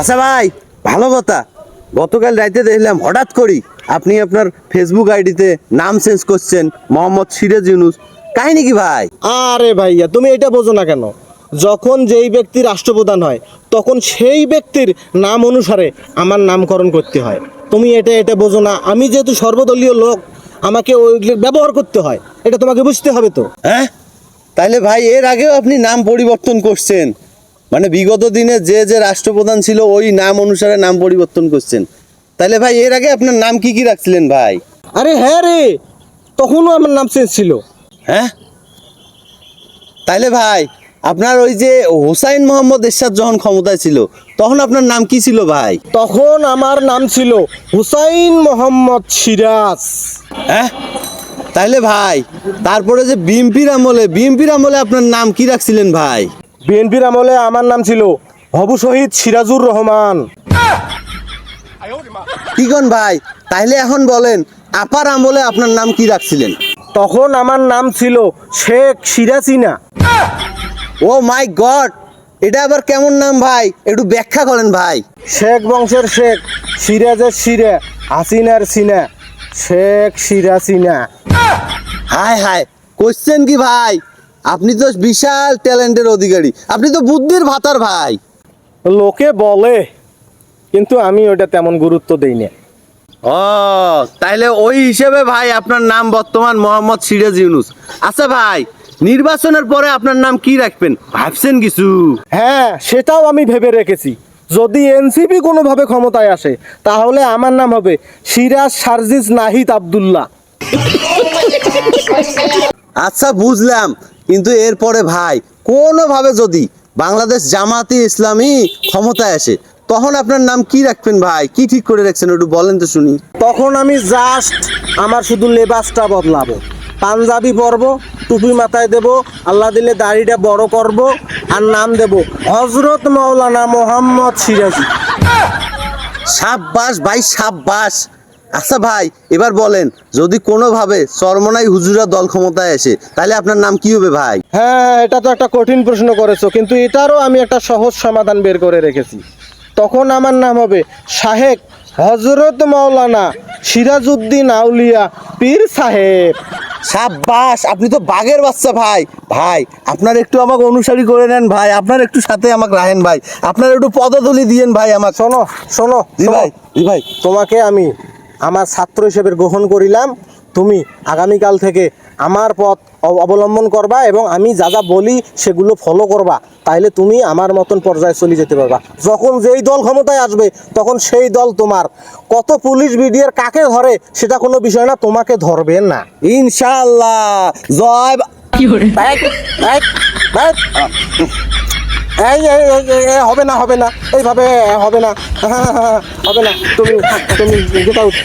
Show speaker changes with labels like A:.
A: আচ্ছা ভাই ভালো কথা। গতকাল রাইতে দেখলাম হঠাৎ করি আপনি আপনার ফেসবুক আইডিতে নাম চেঞ্জ করছেন মোহাম্মদ সিরাজ ইউনুস। কাহিনী কি ভাই?
B: আরে ভাইয়া তুমি এটা বোঝো না কেন? যখন যেই ব্যক্তি রাষ্ট্রপ্রধান হয় তখন সেই ব্যক্তির নাম অনুসারে আমার নামকরণ করতে হয়। তুমি এটা এটা বোঝো না। আমি যেহেতু সর্বদলীয় লোক আমাকে ওই ব্যবহার করতে হয়। এটা তোমাকে বুঝতে হবে তো?
A: হ্যাঁ? তাইলে ভাই এর আগেও আপনি নাম পরিবর্তন করছেন। মানে বিগত দিনে যে যে রাষ্ট্রপ্রধান ছিল ওই নাম অনুসারে নাম পরিবর্তন করছেন। তাইলে ভাই এর আগে আপনার নাম কি কি রাখছিলেন ভাই?
B: আরে হ্যাঁ রে তখনও আমার নাম চেঞ্জ ছিল।
A: হ্যাঁ? তাইলে ভাই আপনার ওই যে হোসাইন মোহাম্মদ এরশাদ যখন ক্ষমতায় ছিল তখন আপনার নাম কি ছিল ভাই?
B: তখন আমার নাম ছিল হুসাইন মোহাম্মদ সিরাজ।
A: হ্যাঁ? তাইলে ভাই তারপরে যে বিএমপির আমলে বিএমপির আমলে আপনার নাম কি রাখছিলেন ভাই?
B: বিএনপির আমলে আমার নাম ছিল হবু শহীদ সিরাজুর রহমান।
A: কি কন ভাই? তাইলে এখন বলেন আপার আমলে আপনার নাম কি রাখছিলেন?
B: তখন আমার নাম ছিল শেখ সিরাজিনা
A: ও মাই গড এটা আবার কেমন নাম ভাই? একটু ব্যাখ্যা করেন ভাই।
B: শেখ বংশের শেখ সিরাজের সিরে হাসিনার সিনা শেখ সিরাসিনা
A: হায় হায় কোশ্চেন কি ভাই? আপনি তো বিশাল ট্যালেন্টের অধিকারী। আপনি তো বুদ্ধির ভাতার ভাই।
B: লোকে বলে কিন্তু আমি ওটা তেমন গুরুত্ব দেই না।
A: ও তাইলে ওই হিসেবে ভাই আপনার নাম বর্তমান মোহাম্মদ সিরাজ ইউনুস। আচ্ছা ভাই নির্বাচনের পরে আপনার নাম কি রাখবেন? ভাবছেন কিছু?
B: হ্যাঁ সেটাও আমি ভেবে রেখেছি। যদি এনসিপি কোনোভাবে ক্ষমতায় আসে তাহলে আমার নাম হবে সিরাজ সার্জিস নাহিদ আব্দুল্লাহ।
A: আচ্ছা বুঝলাম। কিন্তু এরপরে ভাই কোনোভাবে যদি বাংলাদেশ জামাতি ইসলামী ক্ষমতায় আসে তখন আপনার নাম কি রাখবেন ভাই? কি ঠিক করে রাখছেন একটু বলেন তো শুনি।
B: তখন আমি জাস্ট আমার শুধু লেবাসটা বদলাবো। পাঞ্জাবি পরবো টুপি মাথায় দেব আল্লাহ দিলে দাড়িটা বড় করব আর নাম দেব হজরত মৌলানা মোহাম্মদ সিরাজি।
A: সাব্বাস ভাই সাব্বাস। আচ্ছা ভাই এবার বলেন যদি কোনোভাবে চরমনাই হুজুরা দল ক্ষমতায় আসে তাহলে আপনার নাম কি হবে ভাই?
B: হ্যাঁ এটা তো একটা কঠিন প্রশ্ন করেছ কিন্তু এটারও আমি একটা সহজ সমাধান বের করে রেখেছি। তখন আমার নাম হবে শাহেক হজরত মৌলানা সিরাজউদ্দিন আউলিয়া পীর সাহেব।
A: সাব্বাস আপনি তো বাঘের বাচ্চা ভাই। ভাই আপনার একটু আমাকে অনুসারী করে নেন ভাই আপনার একটু সাথে আমাকে রাখেন ভাই। আপনার একটু পদধূলি দিয়েন ভাই আমার
B: শোনো শোনো
A: জি ভাই জি ভাই।
B: তোমাকে আমি আমার ছাত্র হিসেবে গ্রহণ করিলাম তুমি আগামীকাল থেকে আমার পথ অব- অবলম্বন করবা এবং আমি যা যা বলি সেগুলো ফলো করবা। তাইলে তুমি আমার মতন পর্যায়ে চলে যেতে পারবা। যখন যেই দল ক্ষমতায় আসবে তখন সেই দল তোমার। কত পুলিশ বিডিআর কাকে ধরে সেটা কোনো বিষয় না তোমাকে ধরবে না।
A: ইনশাআল্লাহ। জয়
B: এই, হবে না হবে না এইভাবে হবে না হবে না তুমি তুমি গেট আউট